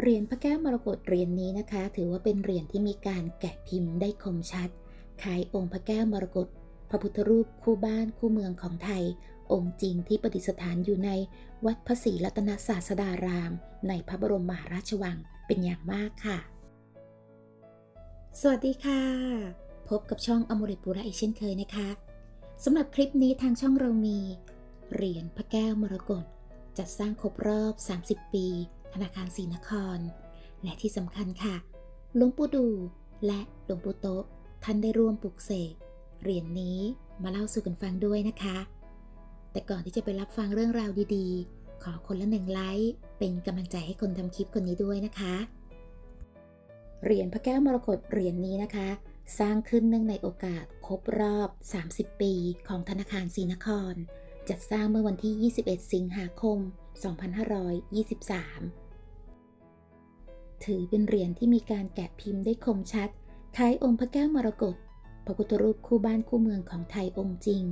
เหรียญพระแก้วมรกตเหรียญนี้นะคะ ถือว่าเป็นเหรียญที่มีการแกะพิมพ์ได้คมชัดคล้ายองค์พระแก้วมรกตพระพุทธรูปคู่บ้านคู่เมืองของไทย องค์จริงที่ประดิษฐานอยู่ในวัดพระศรีรัตนศาสดาราม ในพระบรมมหาราชวังเป็นอย่างมากค่ะ สวัสดีค่ะ พบกับช่องอมริปุระอีกเช่นเคยนะคะสำหรับคลิปนี้ทางช่องเรามี เหรียญพระแก้วมรกตจัดสร้างครบรอบ 30 ปี ธนาคารศรีนคร และที่สำคัญค่ะหลวงปู่ดูและหลวงปู่โตะท่านได้ร่วมปลุกเสกเหรียญนนี้มาเล่าสู่กันฟังด้วยนะคะ แต่ก่อนที่จะไปรับฟังเรื่องราวดีๆ ขอคนละหนึ่งไลค์เป็นกำลังใจให้คนทำคลิปคนนี้ด้วยนะคะ เหรียญพระแก้วมรกตเหรียญนนี้นะคะ สร้างขึ้นเนื่องในโอกาสครบรอบ 30 ปีของธนาคารศรีนคร จัดสร้างเมื่อวันที่ 21 สิงหาคม 2523 ถือเป็นเหรียญที่มีการแกะพิมพ์ได้คมชัด คล้ายองค์พระแก้วมรกต พระพุทธรูปคู่บ้านคู่เมืองของไทยองค์จริง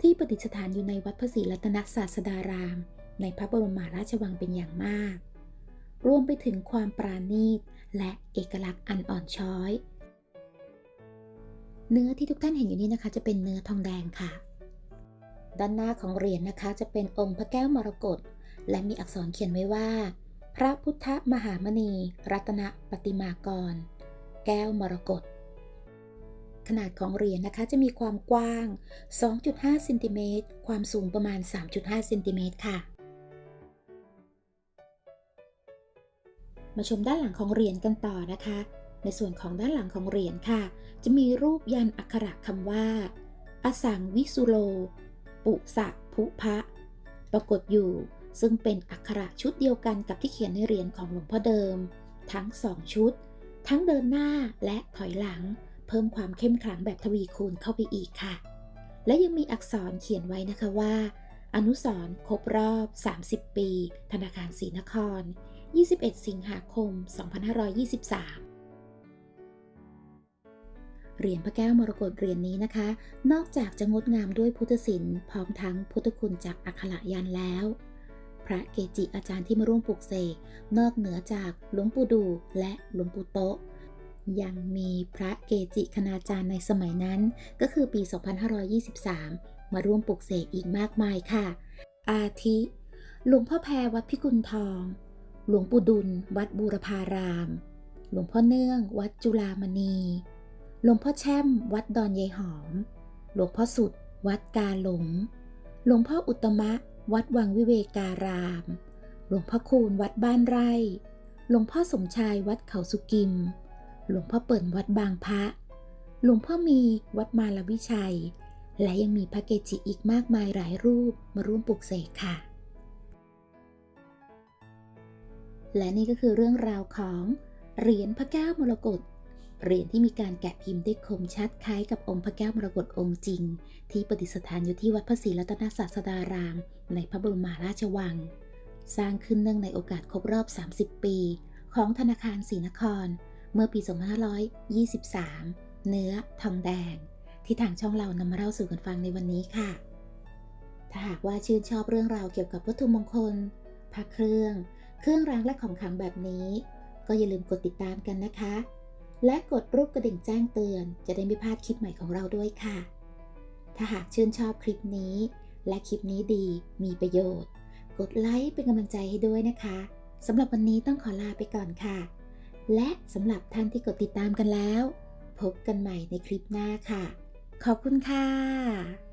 ที่ประดิษฐานอยู่ในวัดพระศรีรัตนศาสดาราม ในพระบรมมหาราชวังเป็นอย่างมาก รวมไปถึงความปราณีตและเอกลักษณ์อันอ่อนช้อย เนื้อที่ทุกท่านเห็นอยู่นี้นะคะ จะเป็นเนื้อทองแดงค่ะ ด้านหน้าของเหรียญนะคะ จะเป็นองค์พระแก้วมรกตและมีอักษรเขียนไว้ว่า พระพุทธมหามณี รัตนปฏิมากร แก้วมรกตขนาดของเหรียญนะคะจะมีความกว้าง 2.5เซนติเมตรความสูงประมาณ 3.5เซนติเมตรค่ะ มาชมด้านหลังของเหรียญกันต่อนะคะ ในส่วนของด้านหลังของเหรียญค่ะ จะมีรูปยันอักขระคำว่า อสังวิสุโล ปุสะภุพะ ปรากฏอยู่ ซึ่งเป็นอักขระชุดเดียวกันกับที่เขียนในเหรียญของหลวงพ่อเดิม ทั้งสองชุด ทั้งเดินหน้าและถอยหลัง เพิ่มความเข้มขลังแบบทวีคูณเข้าไปอีกค่ะ และยังมีอักษรเขียนไว้นะคะว่า อนุสร์ครบรอบ 30 ปี ธนาคารศรีนคร 21 สิงหาคม 2523เหรียญพระแก้วมรกตเหรียญนนี้นะคะ นอกจากจะงดงามด้วยพุทธศิลป์พร้อมทั้งพุทธคุณจากอักขระยันแล้ว พระเกจิอาจารย์ที่มาร่วมปลุกเสกนอกเหนือจากหลวงปู่ดูและหลวงปู่โตะยังมีพระเกจิคณาจารย์ในสมัยนั้น ก็คือปี 2523 มาร่วมปลุกเสกอีกมากมายค่ะ อาทิ หลวงพ่อแพรวัดพิกุลทอง หลวงปู่ดุล วัดบูรพาราม หลวงพ่อเนื่อง วัดจุฬามณี หลวงพ่อแช่ม วัดดอนยายหอม หลวงพ่อสุด วัดกาหลง หลวงพ่ออุตมะ วัดวังวิเวการาม หลวงพ่อคูณวัดบ้านไร่ หลวงพ่อสมชายวัดเขาสุกิม หลวงพ่อเปิ่นวัดบางพระ หลวงพ่อมีวัดมาลวิชัย และยังมีพระเกจิอีกมากมายหลายรูปมาร่วมปลุกเสกค่ะ และนี่ก็คือเรื่องราวของเหรียญพระแก้วมรกต เหรียญที่มีการแกะพิมพ์ได้คมชัดคล้ายกับองค์พระแก้วมรกตองค์จริง ที่ประดิษฐานอยู่ที่วัดพระศรีรัตนศาสดาราม ในพระบรมมาราชวัง สร้างขึ้นเนื่องในโอกาสครบรอบ 30 ปี ของธนาคารศรีนคร เมื่อปี 2523 เนื้อทองแดง ที่ทางช่องเรานำมาเล่าสู่กันฟังในวันนี้ค่ะ ถ้าหากว่าชื่นชอบเรื่องราวเกี่ยวกับวัตถุมงคลพระเครื่อง เครื่องรางและของขลังแบบนี้ ก็อย่าลืมกดติดตามกันนะคะ และกดรูปกระดิ่งแจ้งเตือน จะได้ไม่พลาดคลิปใหม่ของเราด้วยค่ะ ถ้าหากชื่นชอบคลิปนี้ และคลิปนี้ดีมีประโยชน์ กดไลค์เป็นกำลังใจให้ด้วยนะคะสำหรับวันนี้ต้องขอลาไปก่อนค่ะ และสำหรับท่านที่กดติดตามกันแล้ว พบกันใหม่ในคลิปหน้าค่ะ ขอบคุณค่ะ